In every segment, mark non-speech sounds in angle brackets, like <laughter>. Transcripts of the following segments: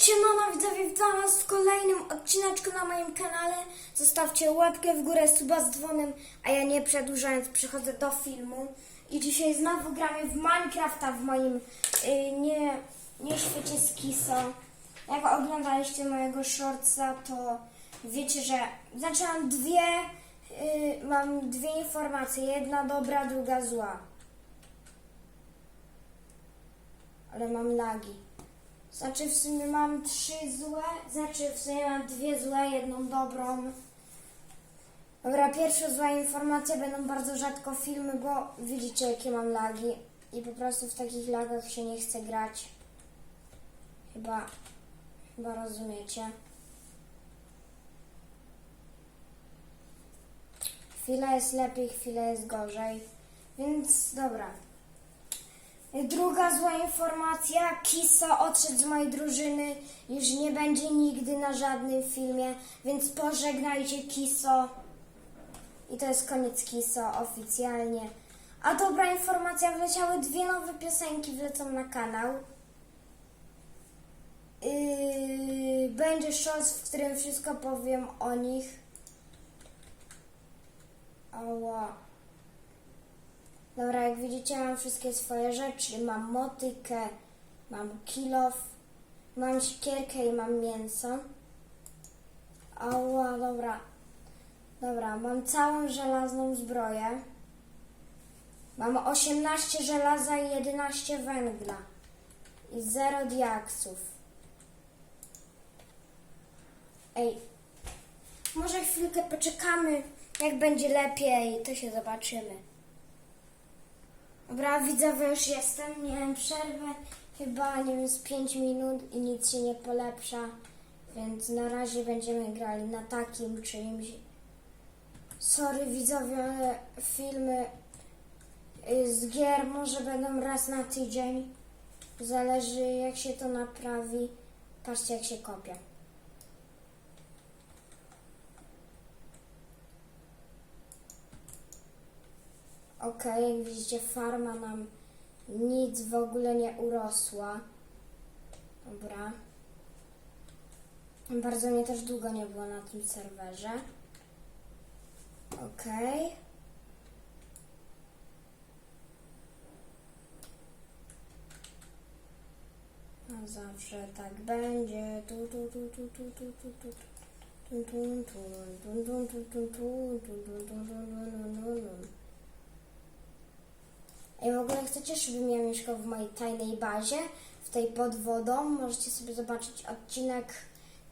Siemano widzowie, witam was w kolejnym odcineczku na moim kanale. Zostawcie łapkę w górę, suba z dzwonem, a ja nie przedłużając przechodzę do filmu. I dzisiaj znowu gramy w Minecrafta w moim y, nie, nie świecie z Kiso. Jak oglądaliście mojego shortsa, to wiecie, że mam dwie, y, mam dwie informacje. Jedna dobra, druga zła. Ale mam lagi. Znaczy w sumie mam trzy złe, znaczy w sumie mam dwie złe, jedną dobrą. Dobra, pierwsza zła informacja, będą bardzo rzadko filmy, bo widzicie jakie mam lagi i po prostu w takich lagach się nie chce grać. Chyba, chyba rozumiecie. Chwila jest lepiej, chwila jest gorzej, więc dobra. Druga zła informacja, Kiso odszedł z mojej drużyny, już nie będzie nigdy na żadnym filmie, więc pożegnajcie Kiso. I to jest koniec Kiso oficjalnie. A dobra informacja, wleciały dwie nowe piosenki, wlecą na kanał. Yy, będzie shorts, w którym wszystko powiem o nich. Ała. Dobra, jak widzicie, mam wszystkie swoje rzeczy. Mam motykę, mam kilof, mam siekierkę i mam mięso. Ała, dobra. Dobra, mam całą żelazną zbroję. Mam 18 żelaza i 11 węgla. I 0 diaksów. Ej, może chwilkę poczekamy, jak będzie lepiej, to się zobaczymy. Dobra, widzowie, już jestem. Miałem przerwę chyba, nie wiem, z 5 minut i nic się nie polepsza. Więc na razie będziemy grali na takim czymś. Sorry, widzowie, ale filmy y, z gier może będą raz na tydzień. Zależy, jak się to naprawi. Patrzcie, jak się kopie. Ok, jak widzicie, farma nam nic w ogóle nie urosła. Dobra. Bardzo mnie też długo nie było na tym serwerze. Ok. A zawsze tak będzie. Tu, tu, tu, tu, tu, tu, tu, tu. Tun, tun, tun, tun, tun, tun, tun, tun, tun, tun, tun, tun, tun, tun, tun. Ej, ogóle chcecie, żebym ja mieszkał w mojej tajnej bazie, w tej pod wodą? Możecie sobie zobaczyć odcinek,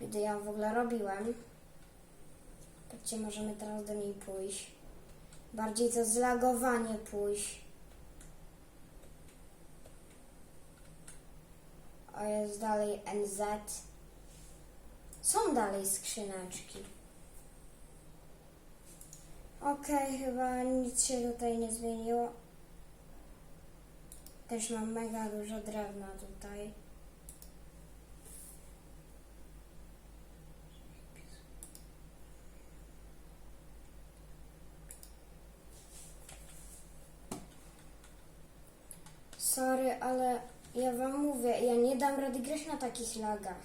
gdy ja w ogóle robiłem. Patrzcie, możemy teraz do niej pójść. Bardziej to zlagowanie pójść. O, jest dalej NZ. Są dalej skrzyneczki. Okej, chyba nic się tutaj nie zmieniło. Też mam mega dużo drewna tutaj. Sorry, ale ja wam mówię, ja nie dam rady grać na takich lagach.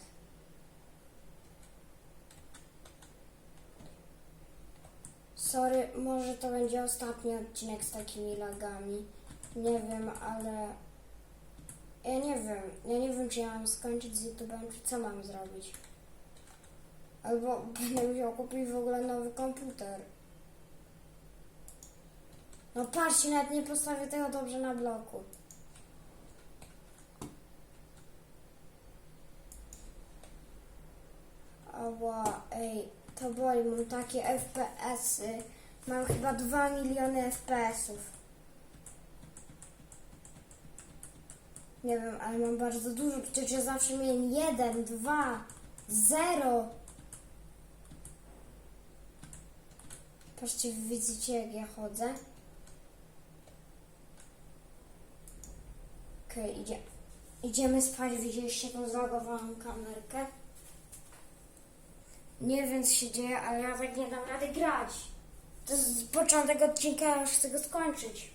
Sorry, może to będzie ostatni odcinek z takimi lagami. Nie wiem, ale ja nie wiem. Ja nie wiem, czy ja mam skończyć z YouTube'em, czy co mam zrobić. Albo <laughs> będę musiał kupić w ogóle nowy komputer. No patrzcie, nawet nie postawię tego dobrze na bloku. Ała, ej, to boli, mam takie FPS-y. Mam chyba 2 miliony FPS-ów. Nie wiem, ale mam bardzo dużo. Przecież ja zawsze miałem 1, 2, 0. Patrzcie, widzicie jak ja chodzę? Okej, idzie. Idziemy spać. Widzieliście tą zalogowaną kamerkę? Nie wiem, co się dzieje, ale ja tak nie dam rady grać. To jest początek odcinka, już chcę go skończyć.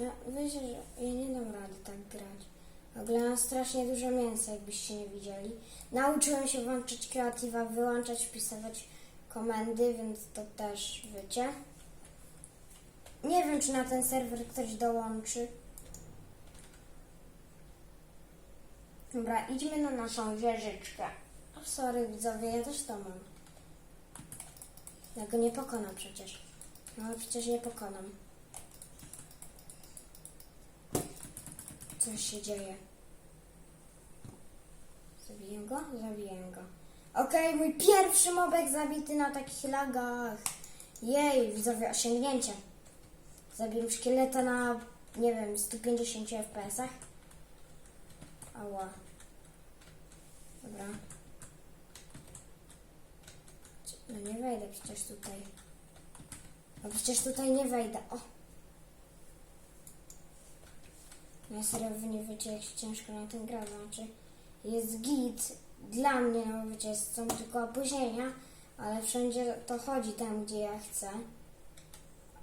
Ja, wiecie, że ja nie dam rady tak grać. Mam strasznie dużo mięsa, jakbyście nie widzieli. Nauczyłem się włączyć kreatywa, wyłączać, wpisywać komendy, więc to też wiecie. Nie wiem, czy na ten serwer ktoś dołączy. Dobra, idźmy na naszą wieżyczkę. O, sorry widzowie, ja też to mam. Ja go nie pokonam przecież. No przecież nie pokonam. Coś się dzieje. Zabiję go? Zabiję go. Okej, mój pierwszy mobek zabity na takich lagach. Jej, widzowie, osiągnięcie. Zabiłem szkieleta na, nie wiem, 150 FPS-ach. Ała. Dobra. No nie wejdę przecież tutaj. No przecież tutaj nie wejdę. O! No ja serio, wy nie wiecie, jak ciężko na tym gra. Znaczy, jest git dla mnie, no wiecie, są tylko opóźnienia, ale wszędzie to chodzi tam, gdzie ja chcę.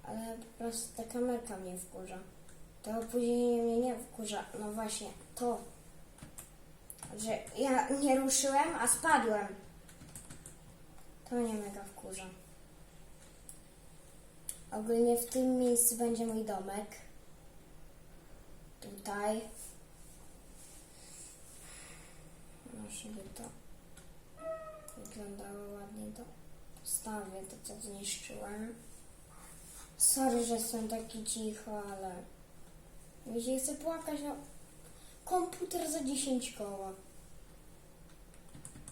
Ale po prostu ta kamerka mnie wkurza. To opóźnienie mnie nie wkurza. No właśnie, to. Że ja nie ruszyłem, a spadłem. To mnie mega wkurza. Ogólnie w tym miejscu będzie mój domek. Tutaj. No, żeby to wyglądało ładnie, to postawię to, co zniszczyłem. Sorry, że jestem taki cicho, ale mi się płakać, no. Komputer za 10 koła.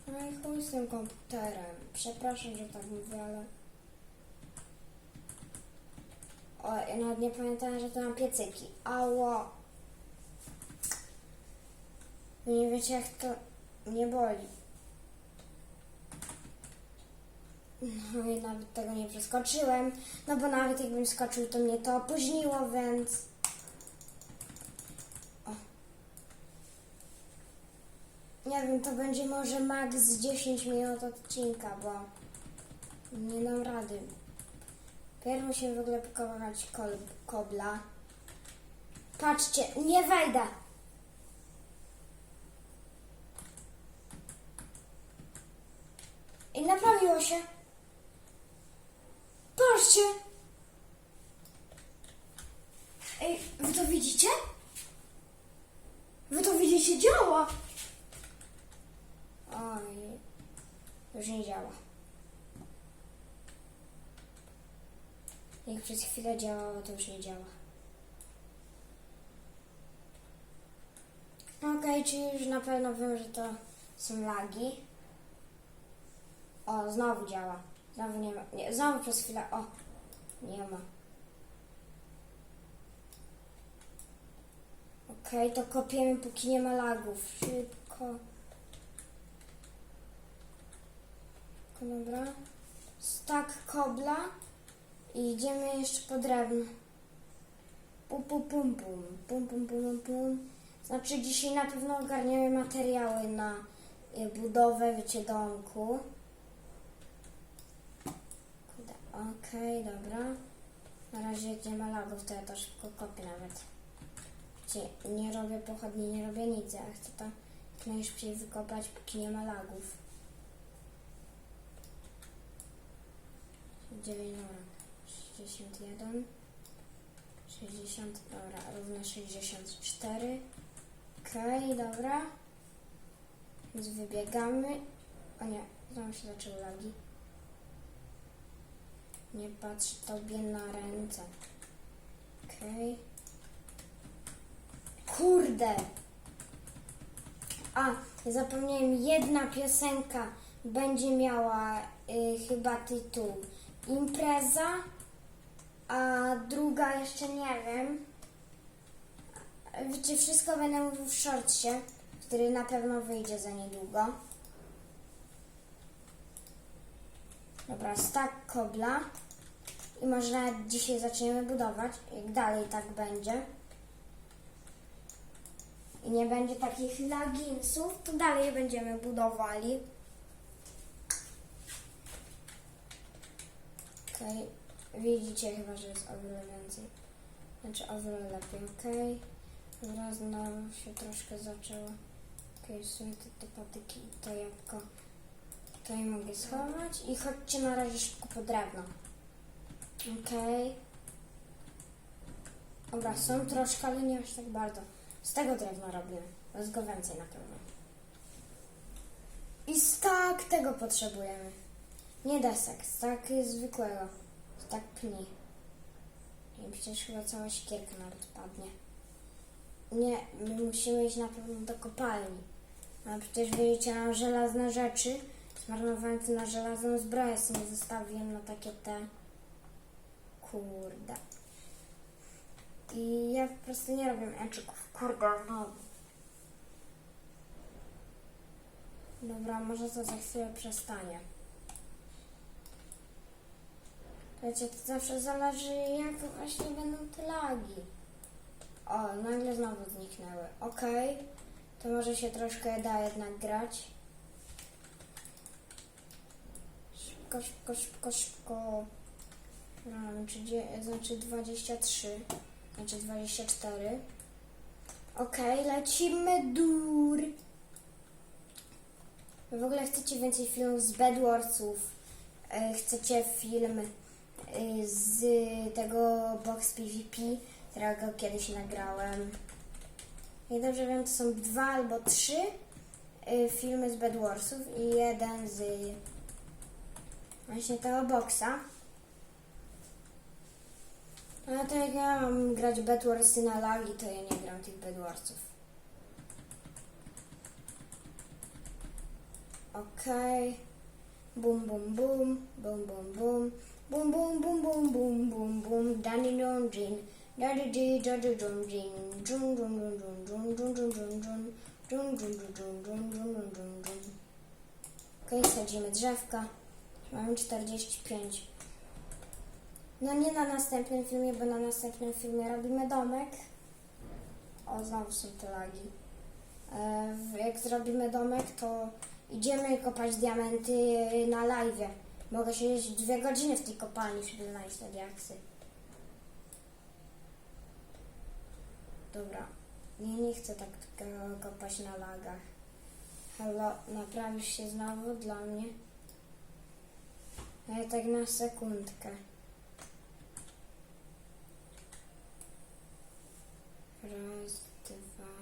No i chuj z tym komputerem. Przepraszam, że tak mówię, ale... O, ja nawet nie pamiętałem, że to mam piecyki. Ało! Nie wiecie, jak to mnie boli. No i nawet tego nie przeskoczyłem, no bo nawet jakbym skoczył, to mnie to opóźniło, więc... O. Nie wiem, to będzie może max 10 minut odcinka, bo nie dam rady. Pierw musimy w ogóle pokonać kobla. Patrzcie, nie wejdę! I naprawiło się. Patrzcie! Ej, wy to widzicie? Wy to widzicie? Działa! Oj, już nie działa. Jak przez chwilę działało, to już nie działa. Okej, czyli już na pewno wiem, że to są lagi. O, znowu działa. Znowu nie ma. Nie, znowu przez chwilę. O, nie ma. Okej, to kopiemy, póki nie ma lagów. Szybko. Dobra. Stak kobla. I idziemy jeszcze po drewno. Pum, pum, pum, pum. Pum, pum, pum, pum, pum. Znaczy dzisiaj na pewno ogarniemy materiały na y, budowę, wiecie, domku. Kurde, Okej, dobra. Razie nie ma lagów, to ja to szybko kopię nawet. Wiecie, nie robię pochodni, nie robię nic. Ja chcę to jak najszybciej wykopać, póki nie ma lagów. 9, dobra. 61. 60, dobra, równe 64. Okej, dobra. Więc wybiegamy. O nie, znowu się zaczęły lagi. Nie patrz tobie na ręce. Okej. Kurde! A, zapomniałem, jedna piosenka będzie miała y, chyba tytuł Impreza, a druga jeszcze nie wiem. Wiecie, wszystko będę mówił w shortsie, który na pewno wyjdzie za niedługo. Dobra, stack kobla. I może dzisiaj zaczniemy budować. Jak dalej tak będzie. I nie będzie takich laginsów, to dalej będziemy budowali. Okej, widzicie chyba, że jest o wiele więcej. Znaczy o wiele lepiej, okej. Dobra, znowu się troszkę zaczęło. Okej, w sumie te, te patyki i to jabłko tutaj mogę schować. I chodźcie na razie szybko po drewno. Okej. Dobra, są troszkę, ale nie aż tak bardzo. Z tego drewna robimy. Jest go więcej na pewno. I stak tego potrzebujemy. Nie desek, stak zwykłego. Stak pni. I przecież chyba cała siekierka nawet padnie. Nie, my musimy iść na pewno do kopalni. A przecież wiecie, mam żelazne rzeczy. Zmarnowałem na żelazną zbroję, sobie zostawiłem na takie te... Kurde. I ja po prostu nie robię mieczyków. Kurde, no. Dobra, może to za chwilę przestanie. Wiecie, to zawsze zależy jak właśnie będą te lagi. O, nagle znowu zniknęły. Okej, to może się troszkę da jednak grać. Szybko, szybko, szybko, szybko. Mam, czy, znaczy 23, znaczy 24. Okej, lecimy dur. W ogóle chcecie więcej filmów z Bedwarsów? E, Chcecie film e, z tego Box PvP, którego kiedyś nagrałem? Jak dobrze wiem, to są dwa albo trzy e, filmy z Bedwarsów i jeden z właśnie tego boksa. No to jak ja mam grać Bedwarsy na lagi, to ja nie gram tych Bedwarsów. Okej. Okay. Bum, bum, bum, bum, bum, bum. Bum, bum, bum, bum, bum, bum, bum. Dani dum, dżin. Dadi di, dadi dum, dżin. Dżum, dżum, dżum, dżum, dżum, dżum, dżum, dżum. Dżum, dżum, dżum, dżum, dżum, dżum, dżum, dżum. Okej, okay, sadzimy drzewka. Mamy 45. No nie na następnym filmie, bo na następnym filmie robimy domek. O, znowu są te lagi. E, jak zrobimy domek, to idziemy kopać diamenty na live. Mogę siedzieć dwie godziny w tej kopalni, żeby znaleźć te diaksy. Dobra. Ja nie chcę tak ko- kopać na lagach. Halo, naprawisz się znowu dla mnie? Ale tak na sekundkę. Raz, dwa,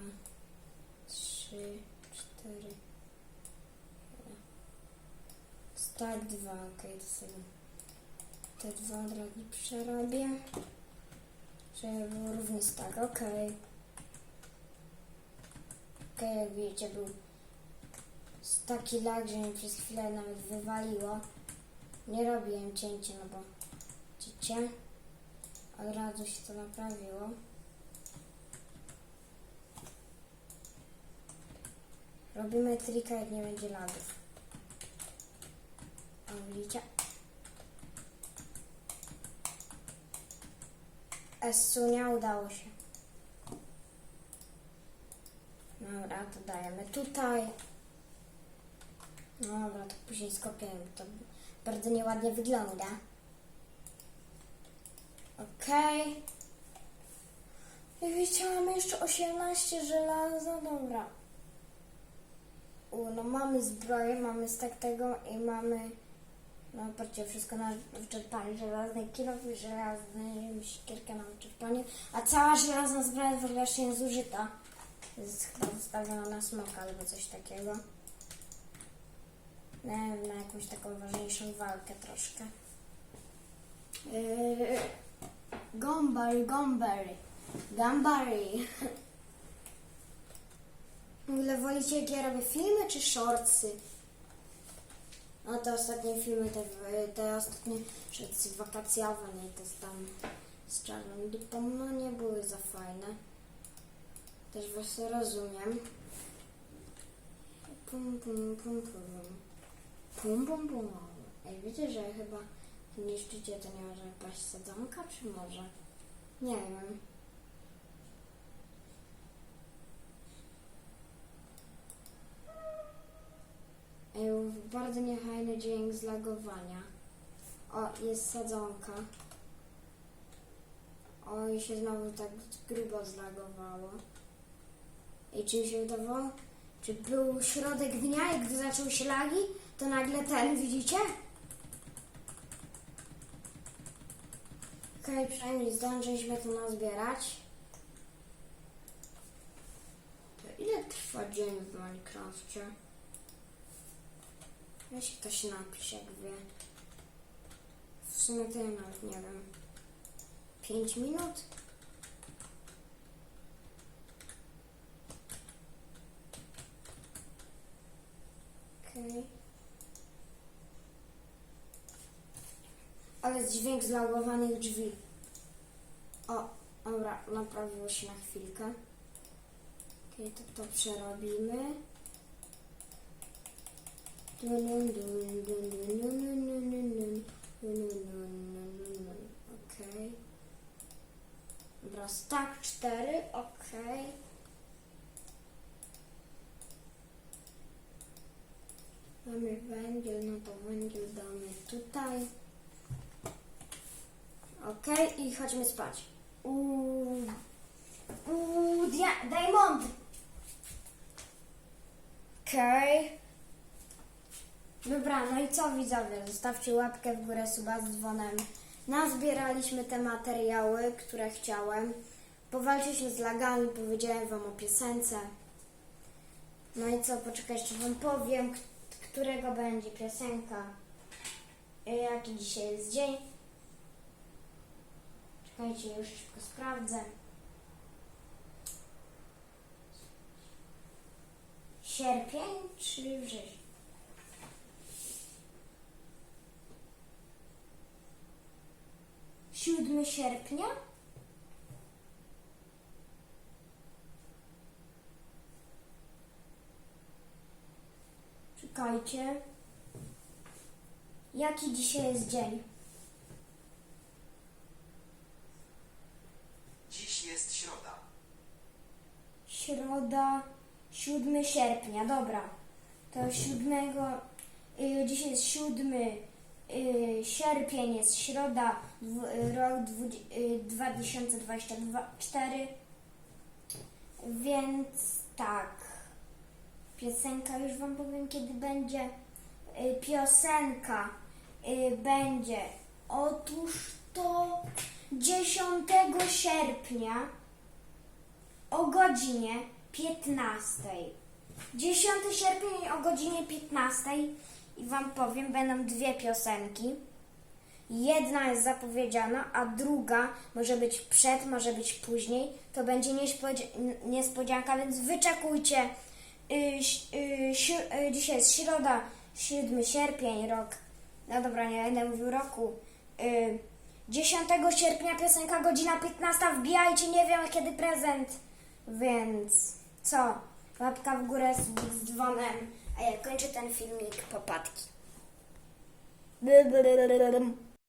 trzy, cztery. Stack dwa, okej, to sobie te dwa od razu przerobię. Żeby był równy stack, okej. Okej, jak widzicie, był taki lag, że mnie przez chwilę nawet wywaliło. Nie robiłem cięcia, no bo widzicie, od razu się to naprawiło. Robimy trika, jak nie będzie lagów. O, widzicie? Esunia udało się. Dobra, to dajemy tutaj. No dobra, to później skopiemy. To bardzo nieładnie wygląda. Okej. I widzicie, mamy jeszcze 18 żelaza. Dobra. U, no mamy zbroję, mamy stak tego i mamy no patrzcie, wszystko na wyczerpaniu, żelazny i żelazny siekierkę na wyczerpaniu, a cała żelazna zbroja w ogóle jeszcze nie zużyta. Jest chyba zostawiona na smoka albo coś takiego. Na jakąś taką ważniejszą walkę troszkę. Yy, Gombary, Gombary, Gambary. Wolicie jak ja robię filmy czy shortsy? No te ostatnie filmy, te, te ostatnie shortsy wakacjowe, nie te z tam z czarną dupą, no nie były za fajne. Też was rozumiem. Pum, pum, pum, pum. Pum, pum, pum. Ej, wiecie, że chyba niszczycie to nie może paść sadzonka, czy może? Nie wiem. Ej, bardzo niefajny dźwięk zlagowania. O, jest sadzonka. Oj, się znowu tak grubo zlagowało. I czy się udawało? Czy był środek dnia i gdy zaczął się lagi, to nagle ten, widzicie? Okej, przynajmniej zdążyliśmy to nazbierać. To ile trwa dzień w Minecrafcie? Weź ktoś napisze, jak wie. W sumie to ja nawet nie wiem. 5 minut? Okej. Ale jest dźwięk zlagowanych drzwi. O, dobra, naprawiło się na chwilkę. Okej, okay, to to przerobimy. Okej. Dobra, tak, cztery, okej. Okay. Mamy węgiel, no to węgiel damy tutaj. Okej, i chodźmy spać. Uuu, uuu, dia- diamond! Okej. Dobra, no i co widzowie? Zostawcie łapkę w górę, suba z dzwonem. Nazbieraliśmy te materiały, które chciałem. Powalczyliśmy z lagami, powiedziałem wam o piosence. No i co, poczekajcie, wam powiem, którego będzie piosenka. Y, Jaki dzisiaj jest dzień. Czekajcie, już szybko sprawdzę. Sierpień czy wrzesień? Siódmy sierpnia? Czekajcie. Jaki dzisiaj jest dzień? Dziś jest środa. Środa, 7 sierpnia, dobra. To 7, y, dzisiaj jest 7 y, sierpień, jest środa, y, rok dwu, y, 2024. Więc tak, piosenka, już Wam powiem kiedy będzie. Y, piosenka y, będzie, otóż to 10 sierpnia o godzinie 15. 10 sierpnia o godzinie 15 i Wam powiem, będą dwie piosenki. Jedna jest zapowiedziana, a druga może być przed, może być później. To będzie niespodzianka, więc wyczekujcie. Y, y, y, dzisiaj jest środa, 7 sierpień, rok. No dobra, nie będę mówił roku. Y, 10 sierpnia piosenka godzina 15. Wbijajcie, nie wiem kiedy prezent. Więc co? Łapka w górę z, dzwonem. A ja kończę ten filmik popadki.